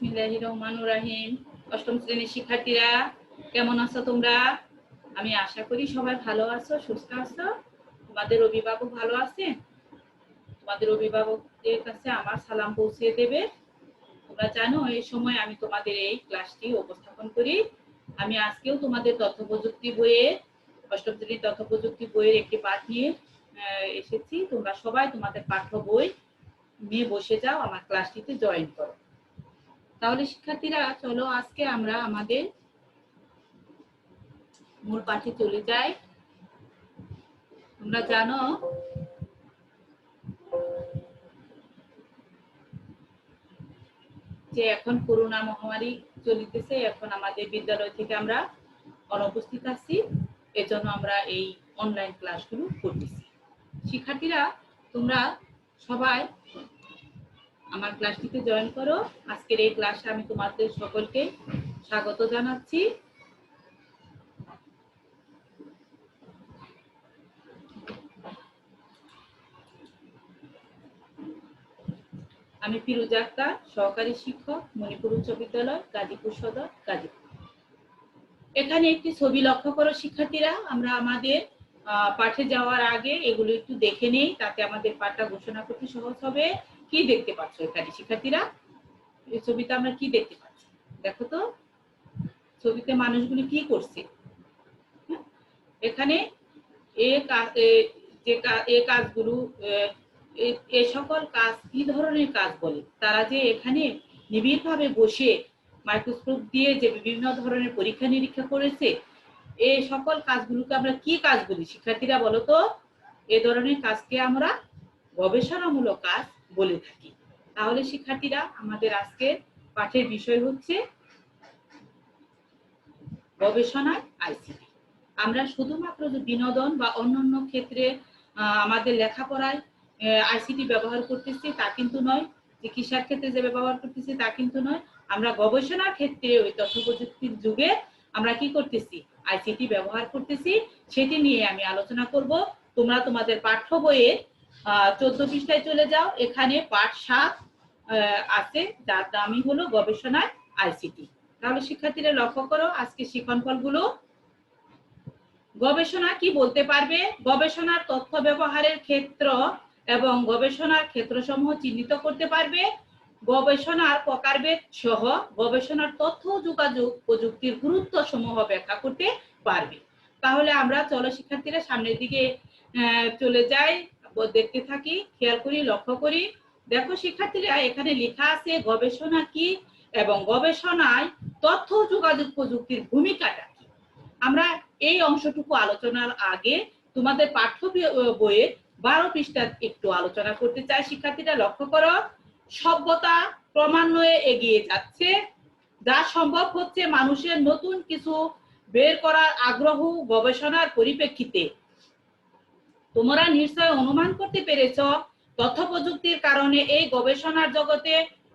বিসমিল্লাহ রহমানুর রাহিম অষ্টম শ্রেণির শিক্ষার্থীরা, কেমন আছো তোমরা? আমি আশা করি সবাই ভালো আছো, সুস্থ আছো। তোমাদের অভিভাবক ভালো আছে? তোমাদের অভিভাবকদের কাছে আমার সালাম পৌঁছে দেবে। তোমরা জানো, এই সময় আমি তোমাদের এই ক্লাসটি উপস্থাপন করি। আমি আজকেও তোমাদের তথ্য প্রযুক্তি বইয়ের অষ্টম শ্রেণির তথ্য প্রযুক্তি বইয়ের একটি পাঠ নিয়ে এসেছি। তোমরা সবাই তোমাদের পাঠ্য বই নিয়ে বসে যাও, আমার ক্লাসটিতে জয়েন করো। তাহলে শিক্ষার্থীরা, চলো আজকে আমরা আমাদের মূল পাঠে চলে যাই। তোমরা জানো, যে এখন করোনা মহামারী চলিতেছে, এখন আমাদের বিদ্যালয় থেকে আমরা অনুপস্থিত আছি। এজন্য আমরা এই অনলাইন ক্লাসগুলো করতেছি। শিক্ষার্থীরা, তোমরা সবাই আমার ক্লাসটিতে জয়েন করো। আজকের এই ক্লাসে আমি তোমাদের সকলকে স্বাগত জানাচ্ছি। আমি ফিরোজা আক্তার, সহকারী শিক্ষক, মণিপুর উচ্চ বিদ্যালয়, গাজীপুর সদর, গাজীপুর। এখানে একটি ছবি লক্ষ্য করো শিক্ষার্থীরা। আমরা আমাদের পাঠে যাওয়ার আগে এগুলো একটু দেখে নেই, তাতে আমাদের পাঠটা ঘোষণা করতে সহজ হবে। কি দেখতে পাচ্ছ এখানে? শিক্ষার্থীরা, এই ছবিতে আমরা কি দেখতে পাচ্ছি? দেখো তো, ছবিতে মানুষগুলি কি করছে? এখানে এ এ- কাজগুলো এ- সকল কাজ কি ধরনের কাজ বলে? তারা যে এখানে নিবিড় ভাবে বসে মাইক্রোস্কোপ দিয়ে যে বিভিন্ন ধরনের পরীক্ষা নিরীক্ষা করেছে, এ সকল কাজগুলোকে আমরা কি কাজ বলি? শিক্ষার্থীরা বলো তো, এ ধরনের কাজকে আমরা গবেষণামূলক কাজ বলে থাকি। তাহলে শিক্ষার্থীরা, আমাদের আজকের পাঠের বিষয় হচ্ছে গবেষণায় আইসিটি। আমরা শুধুমাত্র যে বিনোদন বা অন্যান্য ক্ষেত্রে আমাদের লেখাপড়ায় আইসিটি ব্যবহার করতেছি তা কিন্তু নয়, চিকিৎসার ক্ষেত্রে যে ব্যবহার করতেছি তা কিন্তু নয়। আমরা গবেষণার ক্ষেত্রে ওই তথ্য প্রযুক্তির যুগে আমরা কি করতেছি, আইসিটি ব্যবহার করতেছি, সেটি নিয়ে আমি আলোচনা করব। তোমরা তোমাদের পাঠ্য বইয়ে চোদ্দ পৃষ্ঠায় চলে যাও। এখানে পাঠ সাত আছে, যার দামই হলো গবেষণায় আইসিটি তাহলে শিক্ষার্থীরা লক্ষ্য করো, আজকে শিখন ফলগুলো গবেষণা কি বলতে পারবে? গবেষণার তথ্য ব্যবহারের ক্ষেত্র এবং গবেষণার ক্ষেত্রসমূহ চিহ্নিত করতে পারবে। গবেষণার প্রকারভেদ সহ গবেষণার তথ্য যোগাযোগ প্রযুক্তির গুরুত্ব সমূহ ব্যাখ্যা করতে পারবে। তাহলে আমরা চলো শিক্ষার্থীরা সামনের দিকে চলে যাই। দেখতে থাকি, খেয়াল করি, লক্ষ্য করি। দেখো শিক্ষার্থীরা, এখানে লেখা আছে গবেষণা কি এবং গবেষণায় তথ্য যোগাযোগ প্রযুক্তির ভূমিকাটা কি? আমরা এই অংশটুকু আলোচনার আগে তোমাদের পাঠ্য বই- বইয়ে বারো পৃষ্ঠা একটু আলোচনা করতে চাই। শিক্ষার্থীরা, লক্ষ্য করো, সভ্যতা ক্রমান্বয়ে এগিয়ে যাচ্ছে। যা সম্ভব হচ্ছে মানুষের নতুন কিছু বের করার আগ্রহ গবেষণার পরিপ্রেক্ষিতে। তোমরা নিশ্চয় অনুমান করতে পেরেছ তথ্য প্রযুক্তির কারণে এই গবেষণার জগতে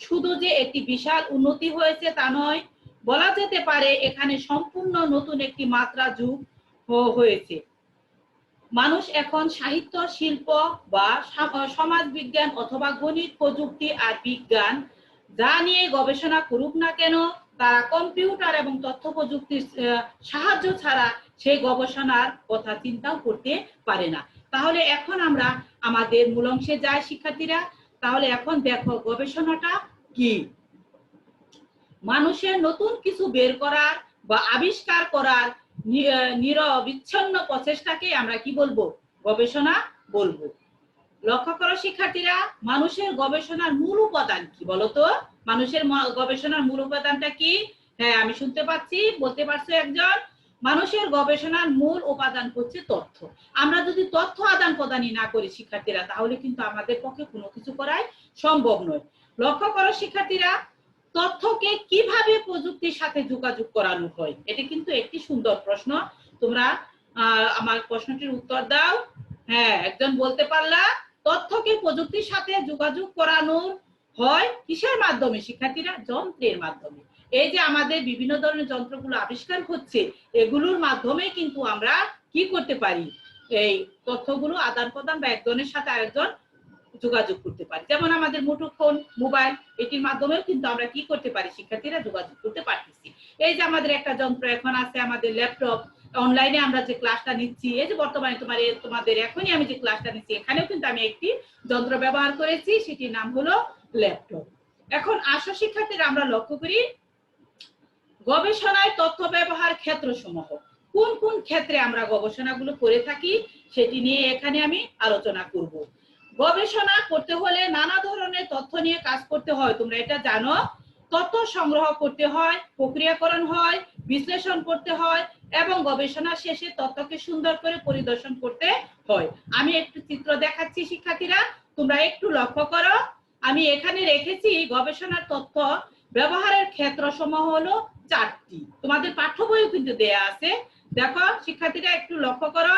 শুধু যে একটি বিশাল উন্নতি হয়েছে তা নয়, বলা যেতে পারে এখানে সম্পূর্ণ নতুন একটি মাত্রা যুগ হয়েছে। মানুষ এখন সাহিত্য, শিল্প বা সমাজ বিজ্ঞান অথবা গণিত, প্রযুক্তি আর বিজ্ঞান যা নিয়ে গবেষণা করুক না কেন, তারা কম্পিউটার এবং তথ্য প্রযুক্তির সাহায্য ছাড়া সেই গবেষণার কথা চিন্তাও করতে পারে না। তাহলে এখন আমরা আমাদের মূল অংশে যাই, শিক্ষার্থীরা। তাহলে এখন দেখো গবেষণাটা কি? মানুষের নতুন কিছু বের করার বা আবিষ্কার করার নিরবিচ্ছিন্ন প্রচেষ্টাকে আমরা কি বলব? গবেষণা বলব। লক্ষ্য করো শিক্ষার্থীরা, মানুষের গবেষণার মূল উপাদান কি বলতো মানুষের গবেষণার মূল উপাদানটা কি? হ্যাঁ আমি শুনতে পাচ্ছি, বলতে পারছ একজন? মানুষের গবেষণার মূল উপাদান হচ্ছে তথ্য। আমরা যদি তথ্য আদান প্রদানই না করি শিক্ষার্থীরা, তাহলে কিন্তু আমাদের পক্ষে কোনো কিছু করাই সম্ভব নয়। লক্ষ্য করো শিক্ষার্থীরা, তথ্যকে কীভাবে প্রযুক্তির সাথে যোগাযোগ করানো হয়? এটা কিন্তু একটি সুন্দর প্রশ্ন। তোমরা আমার প্রশ্নটির উত্তর দাও। হ্যাঁ একজন বলতে পারলা, তথ্যকে প্রযুক্তির সাথে যোগাযোগ করানো হয় কিসের মাধ্যমে? শিক্ষার্থীরা, যন্ত্রের মাধ্যমে। এই যে আমাদের বিভিন্ন ধরনের যন্ত্রগুলো আবিষ্কার হচ্ছে, এগুলোর মাধ্যমে কিন্তু আমরা কি করতে পারি? এই তথ্যগুলো আদান প্রদান বা একজনের সাথে আরেকজন যোগাযোগ করতে পারি। যেমন আমাদের মুঠোফোন মোবাইল, এটির মাধ্যমেও কিন্তু আমরা কি করতে পারি? শিক্ষার্থীরা যোগাযোগ করতে পারতেছি। এই যে আমাদের একটা যন্ত্র এখন আছে, আমাদের ল্যাপটপ। অনলাইনে আমরা যে ক্লাসটা নিচ্ছি, এই যে বর্তমানে তোমার তোমাদের এখনই আমি যে ক্লাসটা নিচ্ছি, এখানেও কিন্তু আমি একটি যন্ত্র ব্যবহার করেছি, সেটির নাম হলো ল্যাপটপ। এখন আসো শিক্ষার্থীরা, আমরা লক্ষ্য করি গবেষণায় তথ্য ব্যবহার ক্ষেত্র সমূহ কোন কোন ক্ষেত্রে আমরা গবেষণাগুলো করে থাকি সেটি নিয়ে এখানে আমি আলোচনা করব। গবেষণা করতে হলে নানা ধরনের তথ্য নিয়ে কাজ করতে হয়। তোমরা এটা জানো? তথ্য সংগ্রহ করতে হয়, প্রক্রিয়াকরণ হয়, বিশ্লেষণ করতে হয় এবং গবেষণা শেষে তথ্যকে সুন্দর করে পরিদর্শন করতে হয়। আমি একটু চিত্র দেখাচ্ছি, শিক্ষার্থীরা। তোমরা একটু লক্ষ্য করো। আমি এখানে রেখেছি গবেষণার তথ্য ব্যবহারের ক্ষেত্র সমূহ হলো চারটি। তোমাদের পাঠ্য বইও কিন্তু দেয়া আছে। দেখো, শিক্ষার্থীরা একটু লক্ষ্য করো,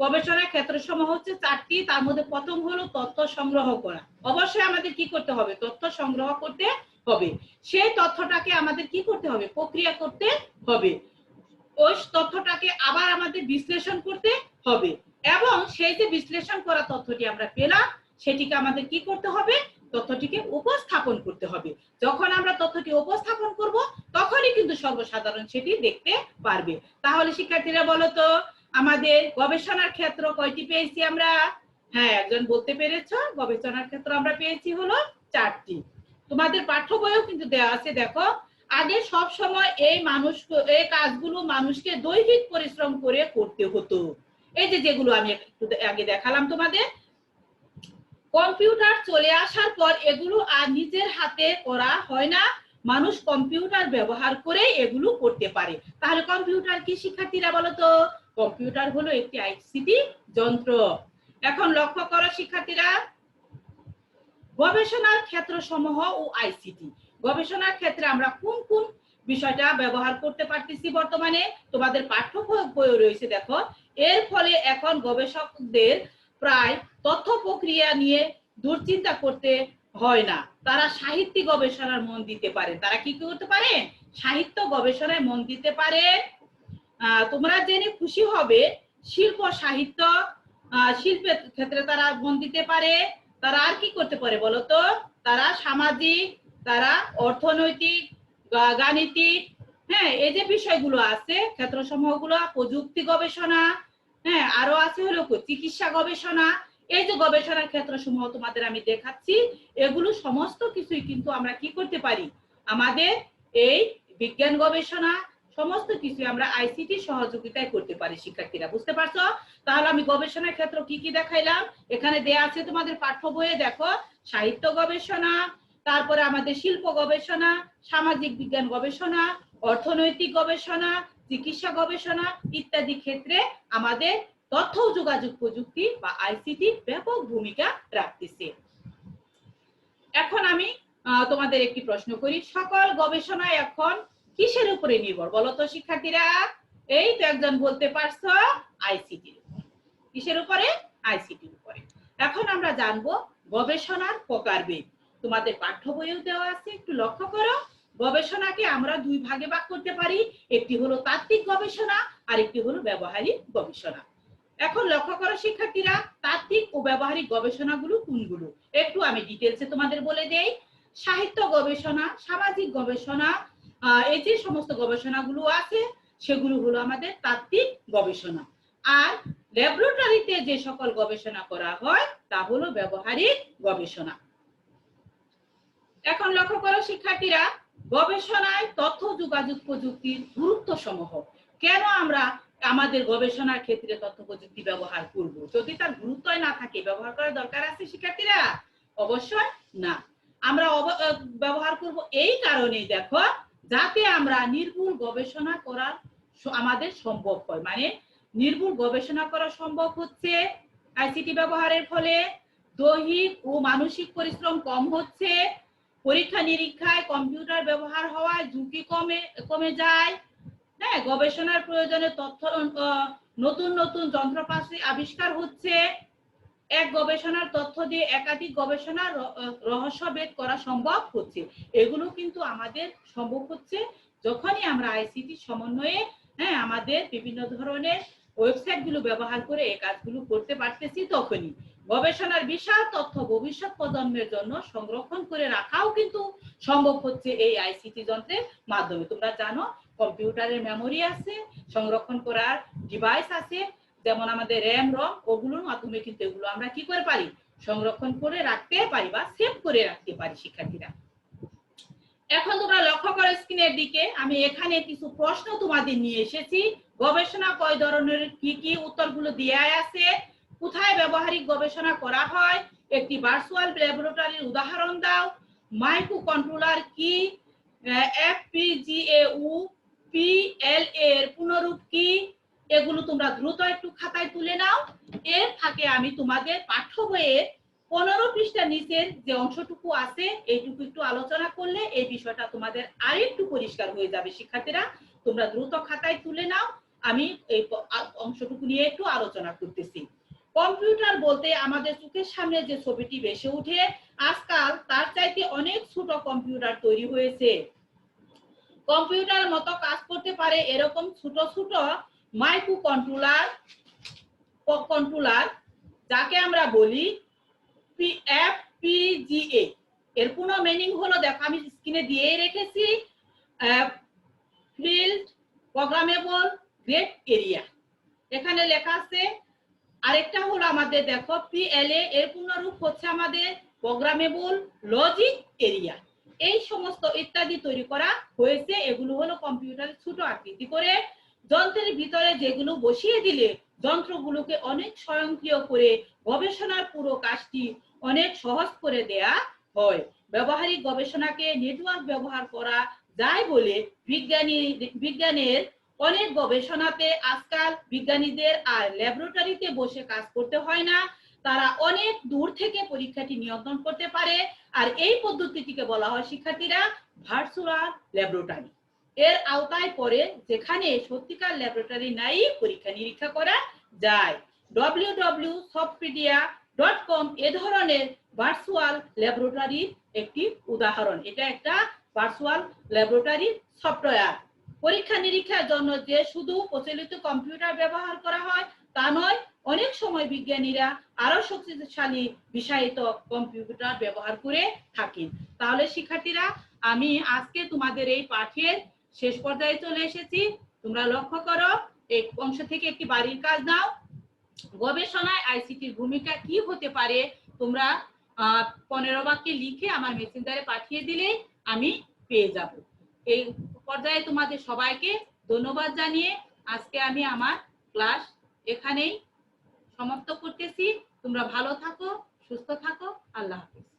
গবেষণার ক্ষেত্র সমূহ হচ্ছে চারটি, তার মধ্যে প্রথম হলো তথ্য সংগ্রহ করা। অবশ্যই আমাদের কি করতে হবে? তথ্য সংগ্রহ করতে হবে। সেই তথ্যটাকে আমাদের কি করতে হবে? প্রক্রিয়া করতে হবে। ওই তথ্যটাকে আবার আমাদের বিশ্লেষণ করতে হবে। এবং সেই যে বিশ্লেষণ করা তথ্যটি আমরা পেলাম, সেটিকে আমাদের কি করতে হবে? তথ্যটিকে উপস্থাপন করতে হবে। যখন আমরা তথ্যটি উপস্থাপন করব, তখনই কিন্তু সর্বসাধারণ সেটি দেখতে পারবে। তাহলে শিক্ষার্থীরা বলো তো, আমাদের গবেষণার ক্ষেত্র কয়টি পেয়েছি আমরা? হ্যাঁ একজন বলতে পেরেছ, গবেষণার ক্ষেত্র আমরা পেয়েছি হলো চারটি। তোমাদের পাঠ্য বইও কিন্তু দেওয়া আছে, দেখো। আগে সব সময় এই মানুষ, এই কাজগুলো মানুষকে দৈহিক পরিশ্রম করে করতে হতো। এই যে যেগুলো আমি একটু আগে দেখালাম তোমাদের কম্পিউটার চলে আসার পর এগুলো আর নিজের হাতে করা হয় না। মানুষ কম্পিউটার ব্যবহার করে এগুলো করতে পারে। তাহলে কম্পিউটার কি শিক্ষার্থীরা বলো তো কম্পিউটার হলো একটি আইসিটি যন্ত্র। এখন লক্ষ্য করো শিক্ষার্থীরা। গবেষণার ক্ষেত্র সমূহ ও আইসিটি গবেষণার ক্ষেত্রে আমরা কোন কোন বিষয়টা ব্যবহার করতে পারতেছি বর্তমানে? তোমাদের পাঠ্য রয়েছে দেখো। এর ফলে এখন গবেষকদের প্রায় তথ্য প্রক্রিয়া নিয়ে দুশ্চিন্তা করতে হয় না। তারা সাহিত্য গবেষণার মন দিতে পারে। তারা কি করতে পারে? সাহিত্য গবেষণায় মন দিতে পারে। তোমরা জেনে খুশি হবে, শিল্প সাহিত্য শিল্পের ক্ষেত্রে তারা মন দিতে পারে। তারা আর কি করতে পারে বলতো তারা সামাজিক, তারা অর্থনৈতিক গাণিতিক হ্যাঁ এই যে বিষয়গুলো আছে ক্ষেত্র সমূহগুলো প্রযুক্তি গবেষণা হ্যাঁ আরও আছে হলো চিকিৎসা গবেষণা। এই যে গবেষণার ক্ষেত্র সমূহ তোমাদের আমি দেখাচ্ছি, এগুলো সমস্ত কিছুই কিন্তু আমরা কি করতে পারি? আমাদের এই বিজ্ঞান গবেষণা, সমস্ত কিছু আমরা আইসিটি সহযোগিতায় করতে পারি শিক্ষার্থীরা, বুঝতে পারছ? তাহলে আমি গবেষণার ক্ষেত্র কি কি দেখাইলাম? এখানে দেয়া আছে তোমাদের পাঠ্য বইয়ে দেখো, সাহিত্য গবেষণা, তারপরে আমাদের শিল্প গবেষণা, সামাজিক বিজ্ঞান গবেষণা, অর্থনৈতিক গবেষণা চিকিৎসা গবেষণা ইত্যাদি ক্ষেত্রে আমাদের তথ্য যোগাযোগ প্রযুক্তি বা আইসিটি ব্যাপক ভূমিকা রাখতেছে। এখন আমি তোমাদের একটি প্রশ্ন করি। সকল গবেষণা এখন কিসের উপরে নির্ভর? বলতো শিক্ষার্থীরা। এই তো একজন বলতে পারছ আইসিটির কিসের উপরে? আইসিটির উপরে। এখন আমরা জানব গবেষণার প্রকারভেদ। তোমাদের পাঠ্য বইও দেওয়া আছে, একটু লক্ষ্য করো। গবেষণাকে আমরা দুই ভাগে ভাগ করতে পারি। একটি হলো তাত্ত্বিক গবেষণা আর একটি হলো ব্যবহারিক গবেষণা। এখন লক্ষ্য করো শিক্ষার্থীরা, তাত্ত্বিক ও ব্যবহারিক গবেষণাগুলো কোনগুলো? একটু আমি ডিটেলসে তোমাদের বলে দেই। সাহিত্য গবেষণা, সামাজিক গবেষণা এই যে সমস্ত গবেষণাগুলো আছে, সেগুলো হলো আমাদের তাত্ত্বিক গবেষণা। আর ল্যাবরেটরিতে যে সকল গবেষণা করা হয়, তা হলো ব্যবহারিক গবেষণা। এখন লক্ষ্য করো শিক্ষার্থীরা গবেষণায় তথ্য যোগাযোগ প্রযুক্তির গুরুত্ব সমূহ কেন আমরা আমাদের গবেষণার ক্ষেত্রে তথ্য প্রযুক্তি ব্যবহার করব? যদি তার গুরুত্বই না থাকে, ব্যবহার করার দরকার আছে শিক্ষার্থীরা? অবশ্যই না। আমরা ব্যবহার করব এই কারণেই দেখো, যাতে আমরা নির্ভুল গবেষণা করার আমাদের সম্ভব হয়। মানে নির্ভুল গবেষণা করা সম্ভব হচ্ছে আইসিটি ব্যবহারের ফলে, দৈহিক ও মানসিক পরিশ্রম কম হচ্ছে পরীক্ষা নিরীক্ষায় কম্পিউটার ব্যবহার হওয়ায় ঝুঁকি কমে কমে যায়। হ্যাঁ গবেষণার প্রয়োজনে তথ্য নতুন নতুন যন্ত্রপাতি আবিষ্কার হচ্ছে। এক গবেষণার তথ্য দিয়ে একাধিক গবেষণার রহস্য ভেদ করা সম্ভব হচ্ছে। এগুলো কিন্তু আমাদের সম্ভব হচ্ছে যখনই আমরা আইসিটি সমন্বয়ে হ্যাঁ আমাদের বিভিন্ন ধরনের ওয়েবসাইটগুলো ব্যবহার করে এই কাজগুলো করতে পারতেছি তখনই। গবেষণার বিশাল তথ্য ভবিষ্যৎ প্রজন্মের জন্য সংরক্ষণ করে রাখাও কিন্তু সম্ভব হচ্ছে এই আইসিটি যন্ত্রের মাধ্যমে। তোমরা জানো, কম্পিউটারের মেমোরি আছে, সংরক্ষণ করার ডিভাইস আছে, যেমন আমাদের র্যাম, রম, ওগুলোর মাধ্যমে কিন্তু এগুলো আমরা কি করে পারি? সংরক্ষণ করে রাখতে পারি বা সেভ করে রাখতে পারি শিক্ষার্থীরা। এখন তোমরা লক্ষ্য করো স্ক্রিনের দিকে, আমি এখানে কিছু প্রশ্ন তোমাদের নিয়ে এসেছি। গবেষণা কয় ধরনের, কি কি উত্তরগুলো দেয়া আছে? কোথায় ব্যবহারিক গবেষণা করা হয়? একটি ভার্চুয়াল ল্যাবরেটরির উদাহরণ দাও। মাইক্রো কন্ট্রোলার কি এফপিজিএউ পিএল এর পুনরূপ কি? এগুলো তোমরা দ্রুত একটু খাতায় তুলে নাও। এর ফাঁকে আমি তোমাদের পাঠ্য বইয়ের পনেরো পৃষ্ঠা নিচের যে অংশটুকু আছে, এইটুকু একটু আলোচনা করলে এই বিষয়টা তোমাদের আরেকটু পরিষ্কার হয়ে যাবে। শিক্ষার্থীরা, তোমরা দ্রুত খাতায় তুলে নাও। আমি এই অংশটুকু নিয়ে একটু আলোচনা করতেছি। কম্পিউটার বলতে আমাদের চোখের সামনে যে ছবিটি ভেসে উঠে আজকাল তার চাইতে অনেক ছোট কম্পিউটার তৈরি হয়েছে। কম্পিউটার মতো কাজ করতে পারে এরকম ছোট ছোট মাইক্রো কন্ট্রোলার কন্ট্রোলার, যাকে আমরা বলি এফপিজিএ এর পুরো মিনিং হলো, দেখো, আমি স্ক্রিনে দিয়ে রেখেছি ফিল্ড প্রোগ্রামেবল গ্রেট এরিয়া এখানে লেখা আছে, আরেকটা হলো আমাদের, দেখো পিএলএ এর পূর্ণরূপ হচ্ছে আমাদের প্রোগ্রামেবল লজিক এরিয়া এই সমস্ত ইত্যাদি তৈরি করা হয়েছে, এগুলো হলো কম্পিউটারের ছোট আকৃতি করে। যন্ত্রের ভিতরে যেগুলো বসিয়ে দিলে যন্ত্রগুলোকে অনেক স্বয়ংক্রিয় করে গবেষণার পুরো কাজটি অনেক সহজ করে দেয়া হয়। ব্যবহারিক গবেষণাকে নেটওয়ার্ক ব্যবহার করা যায় বলে বিজ্ঞানী, বিজ্ঞানের অনেক গবেষণাতে আজকাল বিজ্ঞানীদের আর ল্যাবরেটরিতে বসে কাজ করতে হয় না। তারা অনেক দূর থেকে পরীক্ষাটি নিয়ন্ত্রণ করতে পারে। আর এই পদ্ধতিটিকে বলা হয় শিক্ষার্থীরা ভার্চুয়াল ল্যাবরেটরি এর আওতায় পড়ে যেখানে সত্যিকার ল্যাবরেটরি নাই, পরীক্ষা নিরীক্ষা করা যায়। W W Softpedia dot com এ ধরনের ভার্চুয়াল ল্যাবরেটরির একটি উদাহরণ। এটা একটা ভার্চুয়াল ল্যাবরেটরি সফটওয়্যার পরীক্ষা নিরীক্ষার জন্য যে শুধু প্রচলিত কম্পিউটার ব্যবহার করা হয়, তা নয়, অনেক সময় বিজ্ঞানীরা আরও শক্তিশালী বিষায়িত কম্পিউটার ব্যবহার করে থাকেন। তাহলে শিক্ষার্থীরা, আমি আজকে তোমাদের এই পাঠের শেষ পর্যায়ে চলে এসেছি। তোমরা লক্ষ্য করো এই অংশ থেকে একটি বাড়ির কাজ নাও। গবেষণায় আইসিটির ভূমিকা কি হতে পারে, তোমরা পনেরো বাক্যে লিখে আমার মেসেঞ্জারে পাঠিয়ে দিলে আমি পেয়ে যাব। এই পর্যায়ে তোমাদের সবাইকে ধন্যবাদ জানিয়ে আজকে আমি আমার ক্লাস এখানেই সমাপ্ত করতেছি। তোমরা ভালো থাকো, সুস্থ থাকো। আল্লাহ হাফিজ।